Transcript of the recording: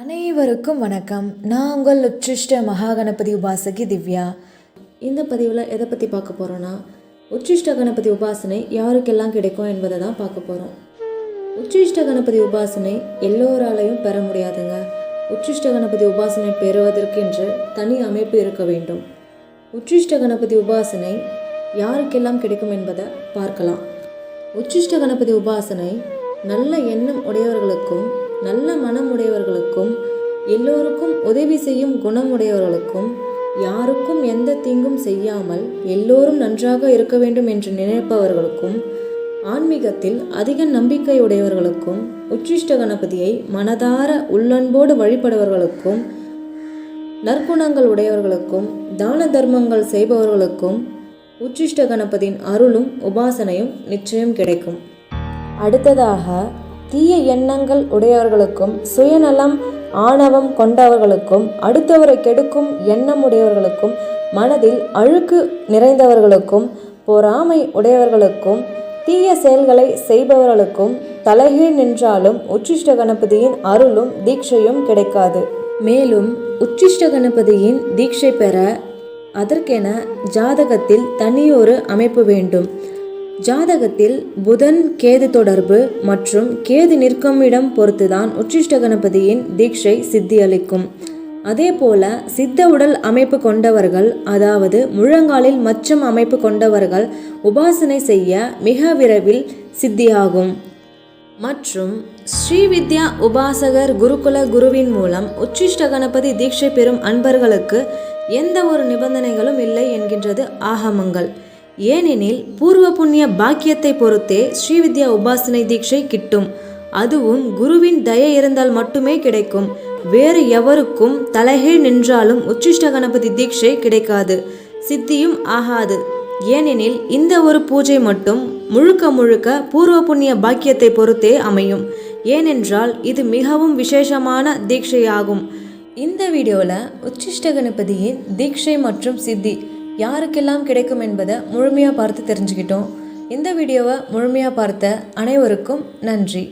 அனைவருக்கும் வணக்கம். நான் உங்கள் உச்சிஷ்ட மகாகணபதி உபாசகி திவ்யா. இந்த பதிவில் எதை பற்றி பார்க்க போகிறோன்னா உச்சிஷ்ட கணபதி உபாசனை யாருக்கெல்லாம் கிடைக்கும் என்பதை தான் பார்க்க போகிறோம் உச்சிஷ்ட கணபதி உபாசனை எல்லோராலையும் பெற முடியாதுங்க. உச்சிஷ்ட கணபதி உபாசனை பெறுவதற்கென்று தனி அமைப்பு இருக்க வேண்டும். உச்சிஷ்ட கணபதி உபாசனை யாருக்கெல்லாம் கிடைக்கும் என்பதை பார்க்கலாம். உச்சிஷ்ட கணபதி உபாசனை நல்ல எண்ணம் உடையவர்களுக்கும் நல்ல மனம் உடையவர்களுக்கும் எல்லோருக்கும் உதவி செய்யும் குணம் உடையவர்களுக்கும் யாருக்கும் எந்த தீங்கும் செய்யாமல் எல்லோரும் நன்றாக இருக்க வேண்டும் என்று நினைப்பவர்களுக்கும் ஆன்மீகத்தில் அதிக நம்பிக்கை உடையவர்களுக்கும் உச்சிஷ்ட கணபதியை மனதார உள்ளன்போடு வழிபடுபவர்களுக்கும் நற்குணங்கள் உடையவர்களுக்கும் தான தர்மங்கள் செய்பவர்களுக்கும் உச்சிஷ்ட கணபதியின் அருளும் உபாசனையும் நிச்சயம் கிடைக்கும். அடுத்ததாக தீய எண்ணங்கள் உடையவர்களுக்கும் சுயநலம் ஆணவம் கொண்டவர்களுக்கும் அடுத்தவரை கெடுக்கும் எண்ணம் உடையவர்களுக்கும் மனதில் அழுக்கு நிறைந்தவர்களுக்கும் பொறாமை உடையவர்களுக்கும் தீய செயல்களை செய்பவர்களுக்கும் தலைகீழ் நின்றாலும் உச்சிஷ்ட கணபதியின் அருளும் தீட்சையும் கிடைக்காது. மேலும் உச்சிஷ்ட கணபதியின் தீட்சை பெற அதற்கென ஜாதகத்தில் தனியொரு அமைப்பு வேண்டும். ஜாதகத்தில் புதன் கேது தொடர்பு மற்றும் கேது நிற்கும் இடம் பொறுத்துதான் உச்சிஷ்ட கணபதியின் தீட்சை சித்தியளிக்கும். அதே போல சித்த உடல் அமைப்பு கொண்டவர்கள் அதாவது முழங்காலில் மச்சம் அமைப்பு கொண்டவர்கள் உபாசனை செய்ய மிக விரைவில் சித்தியாகும். மற்றும் ஸ்ரீவித்யா உபாசகர் குருகுல குருவின் மூலம் உச்சிஷ்ட கணபதி தீட்சை பெறும் அன்பர்களுக்கு எந்த ஒரு நிபந்தனைகளும் இல்லை என்கின்றது ஆகமங்கள். ஏனெனில் பூர்வ புண்ணிய பாக்கியத்தை பொறுத்தே ஸ்ரீவித்யா உபாசனை தீட்சை கிட்டும். அதுவும் குருவின் தயை இருந்தால் மட்டுமே கிடைக்கும். வேறு எவருக்கும் தலைகீழ் நின்றாலும் உச்சிஷ்ட கணபதி தீட்சை கிடைக்காது. சித்தியும் ஆகாது. ஏனெனில் இந்த ஒரு பூஜை மட்டும் முழுக்க முழுக்க பூர்வ புண்ணிய பாக்கியத்தை பொறுத்தே அமையும். ஏனென்றால் இது மிகவும் விசேஷமான தீட்சையாகும். இந்த வீடியோவில் உச்சிஷ்ட கணபதியின் தீட்சை மற்றும் சித்தி யாருக்கெல்லாம் கிடைக்கும் என்பதை முழுமையாக பார்த்து தெரிஞ்சுக்கிட்டோம். இந்த வீடியோவை முழுமையாக பார்த்த அனைவருக்கும் நன்றி.